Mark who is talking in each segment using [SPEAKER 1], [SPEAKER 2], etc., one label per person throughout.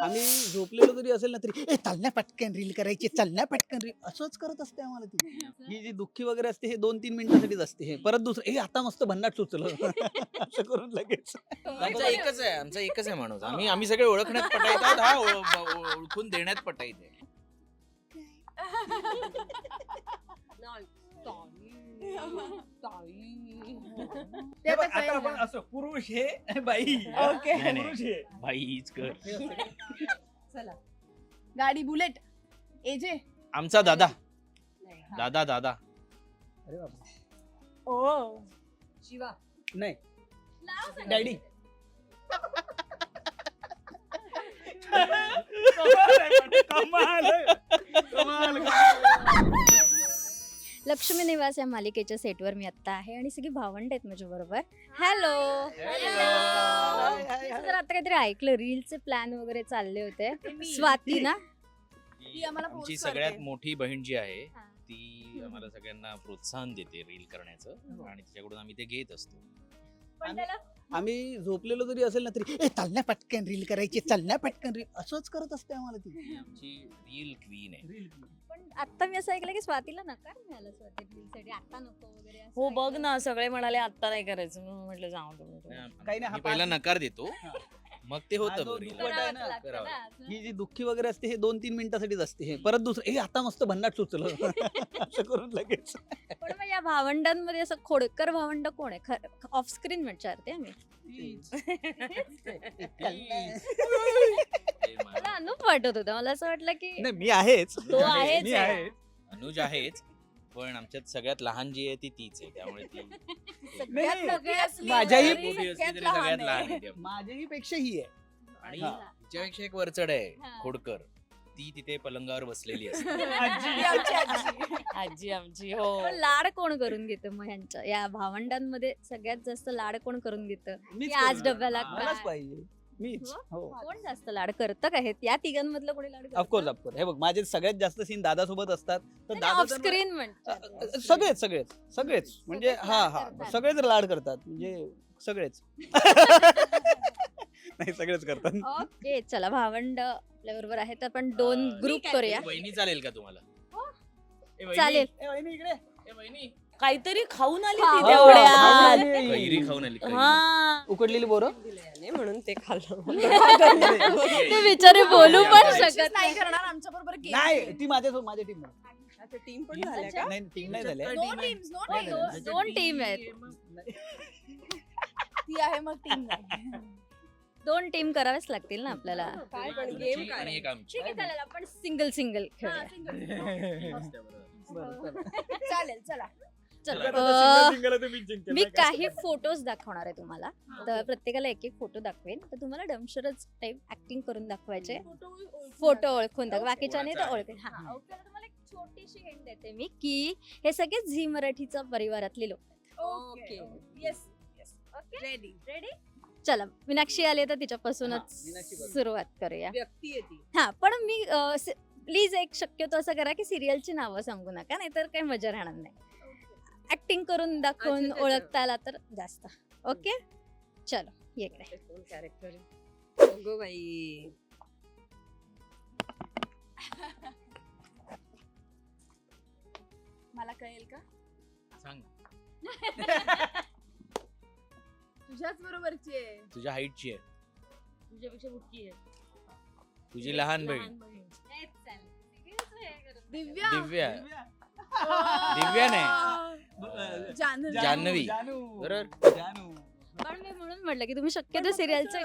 [SPEAKER 1] आम्ही झोपलेलो जरी असेल ना तरी ए चालण्या पटकन रील करायची चालण्या पटकन रील असंच करत असते आम्हाला ती. ही जी दुःखी वगैरे असते हे दोन तीन मिनिटासाठीच असते हे. परत दुसरं ए आता मस्त भन्नाट सुचलं. असं करून लगेच.
[SPEAKER 2] आमचा एकच आहे आमचा एकच आहे माणूस. आम्ही आम्ही सगळे ओळखण्यात आहोत, हा ओळखून देण्यात पटायत
[SPEAKER 1] बघ, आता आपण असं पुरुष हे बाई.
[SPEAKER 3] ओके.
[SPEAKER 2] नाही, नाही.
[SPEAKER 1] पुरुष हे.
[SPEAKER 2] भाई हीच कर
[SPEAKER 3] चला. गाडी बुलेट. एजे.
[SPEAKER 2] आमचा दादा. दादा दादा.
[SPEAKER 1] अरे बापरे.
[SPEAKER 3] ओ.
[SPEAKER 4] शिवा.
[SPEAKER 1] नाही. डॅडी. कमाल आहे, कमाल कमाल.
[SPEAKER 5] लक्ष्मी निवास या मालिकेच्या सेटवर मी आता आहे आणि सगळी भावंड आहेत माझ्या बरोबर हॅलो जर आता काहीतरी ऐकलं रीलचे प्लॅन वगैरे चालले होते. स्वाती ना?
[SPEAKER 3] ती आम्हाला
[SPEAKER 2] आमची सगळ्यात
[SPEAKER 3] करते.
[SPEAKER 2] मोठी बहीण जी आहे
[SPEAKER 5] हा.
[SPEAKER 2] ती आम्हाला सगळ्यांना प्रोत्साहन देते रील करण्याचं आणि तिच्याकडून आम्ही ते घेत असतो.
[SPEAKER 5] पण त्याला
[SPEAKER 1] आम्ही झोपलेलो जरी असेल ना तरी ए चालण्या पटकन रील करायची चालण्या पटकन रील असंच करत असते आम्हाला ती.
[SPEAKER 2] आमची रील क्वीन आहे.
[SPEAKER 5] पण आता मी असं ऐकलं की स्वातीला नकार मिळाला स्वाती रीलसाठी आता नको वगैरे असं
[SPEAKER 4] हो बघ. ना सगळे म्हणाले आता नाही करायचं. म्हणून म्हटलं जाऊ दे.
[SPEAKER 1] काही नाही, हा
[SPEAKER 2] आम्ही पहिला नकार देतो. मग ते
[SPEAKER 1] हा
[SPEAKER 2] होतं
[SPEAKER 1] जो
[SPEAKER 2] reel.
[SPEAKER 1] दुप्पट आहे ना,
[SPEAKER 5] करावंच लागतं
[SPEAKER 2] करावं.
[SPEAKER 5] ना असं.
[SPEAKER 1] ही जी दुःखी वगैरे असते हे दोन तीन मिनिटासाठीच असते. हे परत दुसरं ए आता मस्त भन्नाट सुचलं असं करून लगेच.
[SPEAKER 5] पण मग या भावंडांमध्ये असं खोडकर भावंड कोण आहे? ऑफ स्क्रीन विचारते मी
[SPEAKER 2] ते मला-
[SPEAKER 5] मला अनुप वाटत होतं. मला असं वाटलं की
[SPEAKER 1] नाही मी आहेच.
[SPEAKER 5] तो आहेच
[SPEAKER 1] मी
[SPEAKER 5] आहे.
[SPEAKER 1] आहे.
[SPEAKER 2] अनुज आहेच पण आमच्यात सगळ्यात लहान जी आहे ती तीच आहे. त्यामुळे ती
[SPEAKER 1] नाही, माझ्याही-
[SPEAKER 3] सगळ्यात लहान आहे.
[SPEAKER 2] ती.
[SPEAKER 1] माझ्याही पेक्षा ही आहे
[SPEAKER 2] आणि
[SPEAKER 1] हा.
[SPEAKER 2] तिच्यापेक्षा एक वरचढ आहे
[SPEAKER 5] हा.
[SPEAKER 2] खोडकर ती तिथे पलंगावर बसलेली असते
[SPEAKER 3] आजी.
[SPEAKER 4] आमची हो
[SPEAKER 5] पण लाड कोण करून घेतं मग ह्यांच्या या भावंडांमध्ये सगळ्यात जास्त लाड कोण करून घेतं
[SPEAKER 1] मीच
[SPEAKER 5] आज
[SPEAKER 1] करणार.
[SPEAKER 5] डब्याला
[SPEAKER 1] मलाच
[SPEAKER 5] काय?
[SPEAKER 1] पाहिजे मीच. हो.
[SPEAKER 5] कोण जास्त लाड करतं का हे? या तिघांमधलं कोणी लाड
[SPEAKER 1] ऑफकोर्स ऑफकोर्स हे बघ माझे सगळ्यात जास्त सीन दादा सोबत असतात. तर
[SPEAKER 5] ऑफ
[SPEAKER 1] दादा
[SPEAKER 5] स्क्रीन
[SPEAKER 1] अ-
[SPEAKER 5] म्हणजे
[SPEAKER 1] सगळेच सगळेच सगळेच. म्हणजे
[SPEAKER 5] सगळेच
[SPEAKER 1] हा
[SPEAKER 5] लाड
[SPEAKER 1] हा
[SPEAKER 5] करतात.
[SPEAKER 1] सगळेच लाड करतात म्हणजे सगळेच. नाही सगळेच करतात.
[SPEAKER 5] ओके चला भावंड आपल्या बरोबर आहेत आपण दोन
[SPEAKER 2] अं,
[SPEAKER 5] ग्रुप
[SPEAKER 3] आहे.
[SPEAKER 5] करूया.
[SPEAKER 2] वहिनी चालेल का तुम्हाला?
[SPEAKER 5] हो.
[SPEAKER 2] ए, वहिनी,
[SPEAKER 5] चालेल.
[SPEAKER 1] ए, वहिनी इकडे.
[SPEAKER 2] ए, वहिनी.
[SPEAKER 4] काहीतरी खाऊन आली. ती
[SPEAKER 1] हो, खाऊन आली.
[SPEAKER 2] कैरी खाऊन आली कैरी.
[SPEAKER 4] हा.
[SPEAKER 1] उकडलेली बोरं?
[SPEAKER 4] म्हणून ते खाल्लं.
[SPEAKER 5] ते बिचारे बोलू पण शकत
[SPEAKER 3] नाही करणार आमच्या बरोबर
[SPEAKER 1] नाही ती माझ्या माझ्या टीम
[SPEAKER 3] टीम पण
[SPEAKER 5] झाल्या
[SPEAKER 3] झाल्या
[SPEAKER 5] का?
[SPEAKER 1] नाही टीम नाही झाल्या.
[SPEAKER 3] नो टीम्स नो
[SPEAKER 5] नाही,
[SPEAKER 3] टीम्स
[SPEAKER 5] दोन- दोन टीम आहेत.
[SPEAKER 3] ती आहे मग टीम
[SPEAKER 5] दोन टीम कराव्याच लागतील ना आपल्याला.
[SPEAKER 3] काय पण
[SPEAKER 2] तुमची
[SPEAKER 3] गेम
[SPEAKER 2] आणि एक आमची.
[SPEAKER 5] ठीक आहे चालेल आपण सिंगल सिंगल खेळूया.
[SPEAKER 3] चालेल चला.
[SPEAKER 5] चलो
[SPEAKER 2] चला.
[SPEAKER 5] अं, मी काही फोटोज दाखवणार आहे तुम्हाला. तर प्रत्येकाला एक एक फोटो दाखवेन. तर तुम्हाला डमशरच टाईप ऍक्टिंग करून दाखवायचे. फोटो ओळखून दाखव. बाकीच्या नाही तर ओळखेल हा. तुम्हाला एक छोटीशी हिंट देते मी की हे सगळे झी मराठीचा परिवारातले लोक
[SPEAKER 3] okay yes
[SPEAKER 5] okay.
[SPEAKER 3] Ready
[SPEAKER 5] ready चला मीनाक्षी आली तर
[SPEAKER 1] हा,
[SPEAKER 5] तिच्यापासूनच
[SPEAKER 1] मीनाक्षी बरोबर.
[SPEAKER 5] सुरुवात करूया.
[SPEAKER 3] व्यक्ती
[SPEAKER 5] हा पण मी प्लीज एक शक्यतो असं करा की सिरियलची नावं सांगू नका नाहीतर काही मजा राहणार नाही. ऍक्टिंग करून दाखवून
[SPEAKER 3] अच्छा.
[SPEAKER 5] ओळखता आला तर जास्त. ओके? चलो ये इकडे.
[SPEAKER 4] कॅरेक्टर
[SPEAKER 6] अगो बाई.
[SPEAKER 3] मला कळेल का?
[SPEAKER 2] सांग.
[SPEAKER 3] तुझ्याच बरोबरची आहे.
[SPEAKER 2] तुझ्या हाईटची आहे.
[SPEAKER 4] तुझ्यापेक्षा बुटकी आहे.
[SPEAKER 2] तुझी लहान बहीण.
[SPEAKER 3] दिव्या.
[SPEAKER 2] दिव्या. दिव्या नाही.
[SPEAKER 3] जान्हवी.
[SPEAKER 2] जान्हवी.
[SPEAKER 1] जानू
[SPEAKER 2] बरोबर.
[SPEAKER 1] जानू
[SPEAKER 5] पण मी म्हणून म्हटलं की तुम्ही शक्यतो सिरियलचं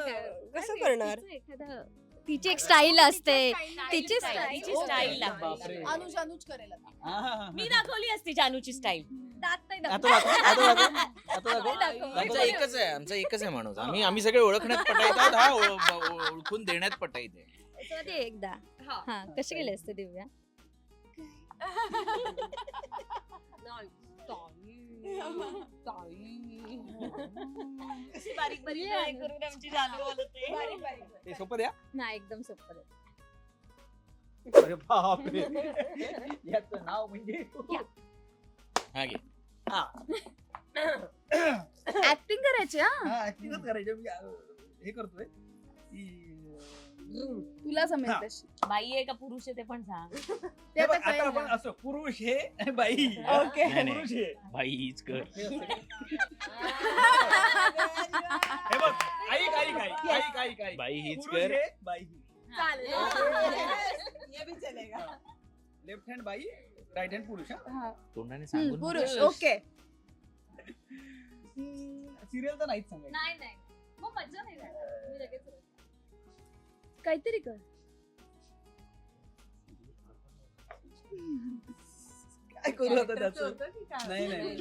[SPEAKER 6] कसं करणार?
[SPEAKER 5] एखादं तिची एक स्टाईल असते. तिची
[SPEAKER 4] स्टाईल.
[SPEAKER 1] बापरे.
[SPEAKER 3] अनुज अनुज करेल आता.
[SPEAKER 4] मी दाखवली असती जानूची स्टाईल
[SPEAKER 5] दात नाही दाखवत.
[SPEAKER 1] दाखव.
[SPEAKER 2] आमचा एकच आहे आमचा एकच आहे माणूस. आम्ही आम्ही सगळे ओळखण्यात पटायत आहोत, हा ओळ- ओळखून देण्यात पटायत.
[SPEAKER 5] एकदा. हा कशी गेली असते दिव्या?
[SPEAKER 4] बारीक बारीक डोळे करून आमची जानू बोलते
[SPEAKER 3] बारीक बारीक
[SPEAKER 1] ते सोपं द्या.
[SPEAKER 5] नाही एकदम सोपं आहे.
[SPEAKER 1] अरे बापरे. याचं नाव म्हणजे
[SPEAKER 2] हा घे.
[SPEAKER 1] हा.
[SPEAKER 3] ऍक्टिंग करायची हा.
[SPEAKER 1] हा, acting च करायचं. मी अं, हे करतोय. की,
[SPEAKER 3] तुला. तशी
[SPEAKER 4] बाई आहे का पुरुष आहे ते पण सांग.
[SPEAKER 3] ते
[SPEAKER 1] हे बघ,
[SPEAKER 3] आता
[SPEAKER 1] आता
[SPEAKER 3] कळेल.
[SPEAKER 1] आपण
[SPEAKER 3] ना.
[SPEAKER 1] असं पुरुष हे बाई.
[SPEAKER 3] ओके.
[SPEAKER 2] नाही, नाही.
[SPEAKER 1] पुरुष हे.
[SPEAKER 2] बाई हीच कर.
[SPEAKER 1] हे बघ. ऐक ऐक ऐक ऐक ऐक ऐक.
[SPEAKER 2] बाई हीच
[SPEAKER 1] पुरुष
[SPEAKER 2] कर.
[SPEAKER 1] हे बाई लेफ्ट हँड बाई राईट हँड पुरुष
[SPEAKER 3] हा.
[SPEAKER 2] तोंडाने
[SPEAKER 3] हम्म,
[SPEAKER 2] सांगून
[SPEAKER 3] पुरुष ओके.
[SPEAKER 1] सिरियल तर नाहीच सांगायचं.
[SPEAKER 5] नाही नाही. मग मजा नाही. मी लगेच.
[SPEAKER 3] काहीतरी कर.
[SPEAKER 1] काय करू आता त्याचं? नाही नाही.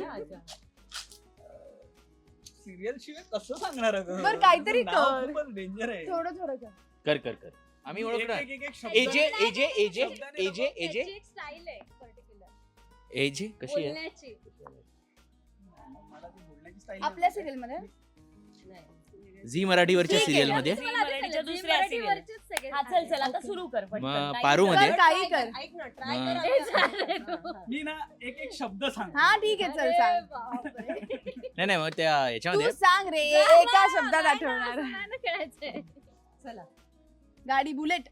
[SPEAKER 1] सिरियल शिवाय कसं सांगणार अगं?
[SPEAKER 3] बरं, काहीतरी
[SPEAKER 1] नाव
[SPEAKER 3] कर.
[SPEAKER 1] खूपच डेंजर आहे.
[SPEAKER 3] थोडं थोडं कर.
[SPEAKER 2] कर कर कर. आम्ही ओळखणार.
[SPEAKER 1] एक- एक- एक शब्द-
[SPEAKER 2] एजे एजे एजे
[SPEAKER 1] शब्दाने
[SPEAKER 2] एजे एजे
[SPEAKER 5] त्याची एक स्टाईल आहे पर्टिक्युलर
[SPEAKER 2] एजे कशी आहे?
[SPEAKER 5] बोलण्याची.
[SPEAKER 1] मला ती बोलण्याची style
[SPEAKER 3] आपल्या सिरियलमध्ये?
[SPEAKER 2] झी मराठीवरच्या
[SPEAKER 3] ठीक आहे.
[SPEAKER 5] सिरियलमध्ये. आधी
[SPEAKER 4] मराठीच्या
[SPEAKER 5] सांगितलं,
[SPEAKER 4] दुसऱ्या
[SPEAKER 5] झी
[SPEAKER 4] serial.
[SPEAKER 5] मराठीवरचेच सगळे
[SPEAKER 4] हा चल चल आता
[SPEAKER 5] Okay.
[SPEAKER 4] सुरू कर पटकन.
[SPEAKER 2] मग
[SPEAKER 4] काही
[SPEAKER 2] पारू. मध्ये?
[SPEAKER 3] कर काही कर.
[SPEAKER 6] ऐक ना ट्राय
[SPEAKER 5] हे.
[SPEAKER 1] मी ना एक एक शब्द सांग
[SPEAKER 3] हा ठीक आहे चल सांग.
[SPEAKER 2] नाही नाही मग त्या
[SPEAKER 3] तू
[SPEAKER 2] याच्यामध्ये
[SPEAKER 3] सांग रे एका शब्दात आठवणार.
[SPEAKER 5] खेळायचंय.
[SPEAKER 6] चला.
[SPEAKER 3] गाडी बुलेट.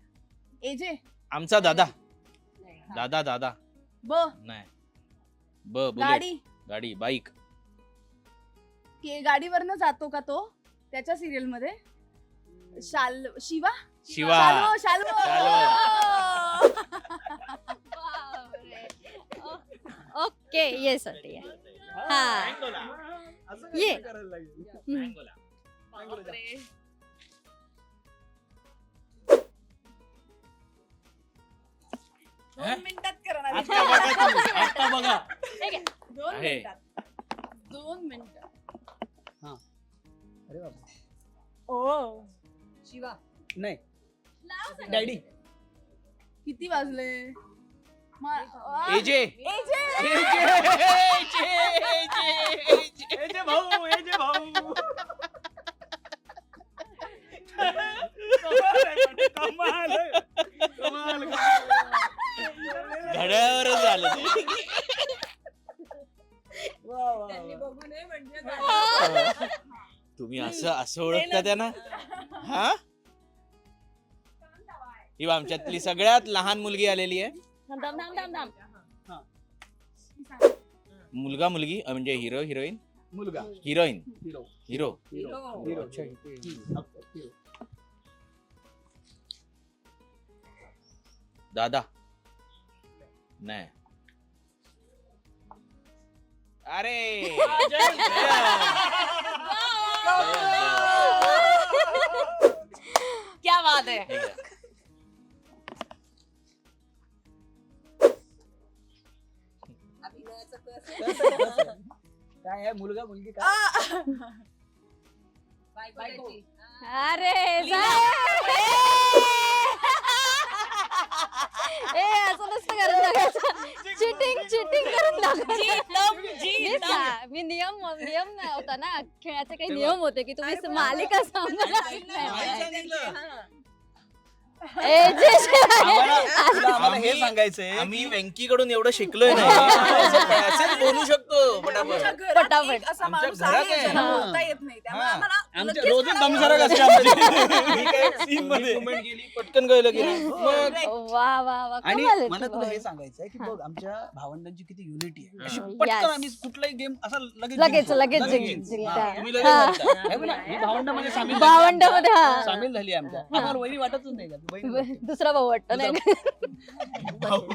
[SPEAKER 3] एजे.
[SPEAKER 2] आमचा दादा. दादा दादा.
[SPEAKER 3] ब.
[SPEAKER 2] नाही. ब बुलेट.
[SPEAKER 3] गाडी.
[SPEAKER 2] गाडी बाईक.
[SPEAKER 3] के गाडीवरनं जातो का तो? त्याच्या सिरियलमध्ये. शाल शिवा?
[SPEAKER 2] शिवा.
[SPEAKER 3] शाल्व शाल्व
[SPEAKER 5] ओके येस आहे हा.
[SPEAKER 1] असं
[SPEAKER 5] ये.
[SPEAKER 3] दोन मिनिटात करणार
[SPEAKER 1] आता बघा तुम्ही, आता बघा.
[SPEAKER 3] दोन
[SPEAKER 2] आहे.
[SPEAKER 3] मिनिटात. दोन मिनिटात.
[SPEAKER 1] अरे बाबा
[SPEAKER 3] ओ.
[SPEAKER 6] शिवा.
[SPEAKER 1] नाही.
[SPEAKER 5] नाव सांगा.
[SPEAKER 1] डॅडी.
[SPEAKER 3] किती वाजले? मा- आ,
[SPEAKER 2] एजे.
[SPEAKER 3] एजे.
[SPEAKER 1] एजे. भाऊ एजे भाऊ. कमाल आहे पण, कमाल आहे. कमाल,
[SPEAKER 2] झालं ते.
[SPEAKER 1] वा, वा,
[SPEAKER 6] त्यांनी
[SPEAKER 1] वा.
[SPEAKER 6] बघू नये म्हणजे
[SPEAKER 2] तुम्ही असं असं ओळखता त्यांना? हा ही आमच्यातली सगळ्यात लहान मुलगी आलेली आहे मुलगा मुलगी म्हणजे हिरो हिरोईन
[SPEAKER 1] मुलगा
[SPEAKER 2] हिरोईन.
[SPEAKER 1] हिरो.
[SPEAKER 2] दादा नाही अरे
[SPEAKER 4] आहे.
[SPEAKER 6] अभिनयाचं कसं
[SPEAKER 1] आहे, आहे? काय आहे मुलगा मुलगी काय.
[SPEAKER 5] अरे. ए असं नसतं करत चिटिंग चिटिंग मी नियम नियम नाही होता ना. खेळाचे काही नियम होते की तुम्ही मालिका सांगू. ए जे
[SPEAKER 1] आम्हाला हे
[SPEAKER 2] आम्ही-
[SPEAKER 1] सांगायचंय
[SPEAKER 2] आम्ही व्यंकीकडून एवढं शिकलोय नाही असं असंच बोलू शकतो पटापट.
[SPEAKER 5] पटापट.
[SPEAKER 3] असा
[SPEAKER 2] आमच्या
[SPEAKER 3] माणूस
[SPEAKER 2] घरात
[SPEAKER 3] आहे.
[SPEAKER 2] हा.
[SPEAKER 3] नाही. त्यामुळे
[SPEAKER 2] हा.
[SPEAKER 3] आम्हाला
[SPEAKER 1] आमच्या रोजच दमसरक. असते आमची ही काय scene मध्ये
[SPEAKER 2] Movement गेली पटकन कळलं. मग
[SPEAKER 5] वा वा वा
[SPEAKER 1] आणि
[SPEAKER 5] कमाल आहे
[SPEAKER 1] मला तुला. हे सांगायचं आहे की
[SPEAKER 5] हा.
[SPEAKER 1] बघ आमच्या भावंडांची किती युनिटी आहे
[SPEAKER 2] हा.
[SPEAKER 1] अशी. पटकन आम्ही कुठलाही गेम असा लगेच
[SPEAKER 5] लगेच
[SPEAKER 1] जिंकतो.
[SPEAKER 5] लगेच जिंक-
[SPEAKER 1] जिंकतो.
[SPEAKER 2] तुम्ही
[SPEAKER 5] हा.
[SPEAKER 1] हे ही भावंडामध्ये सामील झाली
[SPEAKER 5] भावंडामध्ये,
[SPEAKER 1] आमच्या.
[SPEAKER 5] हा.
[SPEAKER 1] सामील झाली आमच्या आम्हाला वहिनी वाटतच नाही का ती बहीण वाटते.
[SPEAKER 5] दुसरा भाऊ वाटतो नाही
[SPEAKER 2] भाऊ.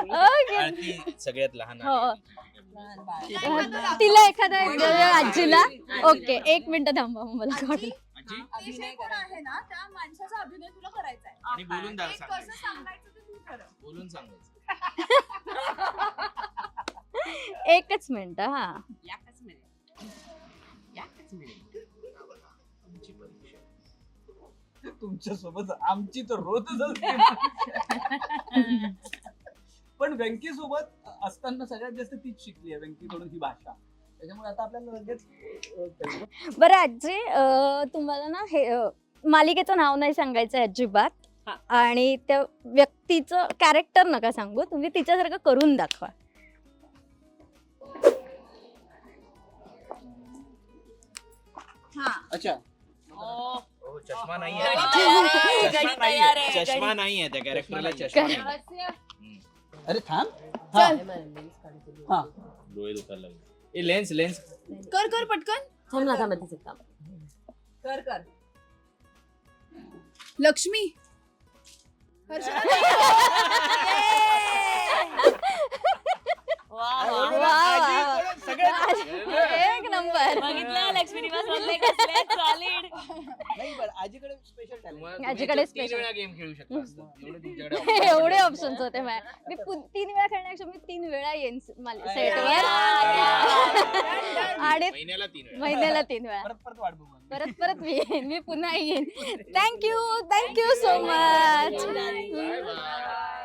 [SPEAKER 5] ओके
[SPEAKER 2] आणि ती सगळ्यात लहान
[SPEAKER 5] हो.
[SPEAKER 2] आहे.
[SPEAKER 5] तिला एखाद्या आजीला. ओके एक मिनिट थांबा मला काढू
[SPEAKER 2] आजी?
[SPEAKER 3] ते जे कोण आहे ना त्या माणसाचा अभिनय तुला करायचा आहे.
[SPEAKER 2] आणि बोलून दाख
[SPEAKER 3] ते कसं
[SPEAKER 2] सांगायचं.
[SPEAKER 3] सांगायचं ते तू ठरव.
[SPEAKER 2] बोलून सांगायचं.
[SPEAKER 5] एकच मिनिट हा.
[SPEAKER 6] याकच. याकच.
[SPEAKER 2] आमची परीक्षा.
[SPEAKER 1] तुमच्यासोबत आमची तर रोजच असते. पण व्यंकी सोबत असताना सगळ्यात जास्त तीच शिकली आहे व्यंकीकडून ही भाषा. त्याच्यामुळे आता आपल्याला लगेच अं,
[SPEAKER 5] बरं आजी अं, तुम्हाला ना हे अं, मालिकेचं नाव नाही सांगायचं आहे अजिबात.
[SPEAKER 6] हा.
[SPEAKER 5] आणि त्या व्यक्तीचं कॅरेक्टर नका सांगू तुम्ही तिच्यासारखं करून दाखवा.
[SPEAKER 3] हा.
[SPEAKER 1] अच्छा.
[SPEAKER 4] ओ,
[SPEAKER 2] हो, चष्मा नाही आहे
[SPEAKER 4] तयार
[SPEAKER 2] चष्मा त्या कॅरेक्टरला
[SPEAKER 1] चष्मा. अरे थांब हा हा।
[SPEAKER 2] डोळे दुखायला लागले ए लेन्स लेन्स
[SPEAKER 3] कर कर पटकन।
[SPEAKER 4] थांब ना थांब तिचं काम
[SPEAKER 6] कर कर।
[SPEAKER 3] लक्ष्मी। हर्षदा
[SPEAKER 4] वा, वा. वा,
[SPEAKER 1] आजी
[SPEAKER 5] वा.
[SPEAKER 1] कोण? सगळ्यात-
[SPEAKER 5] एक नंबर
[SPEAKER 4] बघितलं लक्ष्मी निवास मधले कसले सॉलिड
[SPEAKER 1] नाही पण आजीकडे स्पेशल टॅलेंट
[SPEAKER 5] आजीकडे
[SPEAKER 2] तीन
[SPEAKER 5] special.
[SPEAKER 2] वेळा गेम खेळू शकता असतात. एवढे तुमच्याकडे options
[SPEAKER 5] एवढे
[SPEAKER 2] आहेत.
[SPEAKER 5] ऑप्शन्स होते माझ्या मी पु- तीन वेळा खेळण्यापेक्षा मी तीन वेळा येईन सेटवर आणि
[SPEAKER 2] महिन्याला तीन वेळा
[SPEAKER 5] महिन्याला तीन वेळा
[SPEAKER 1] परत परत वाट बघू आम्ही.
[SPEAKER 5] परत परत मी येईन मी पुन्हा येईन thank you thank you so much
[SPEAKER 2] Bye bye.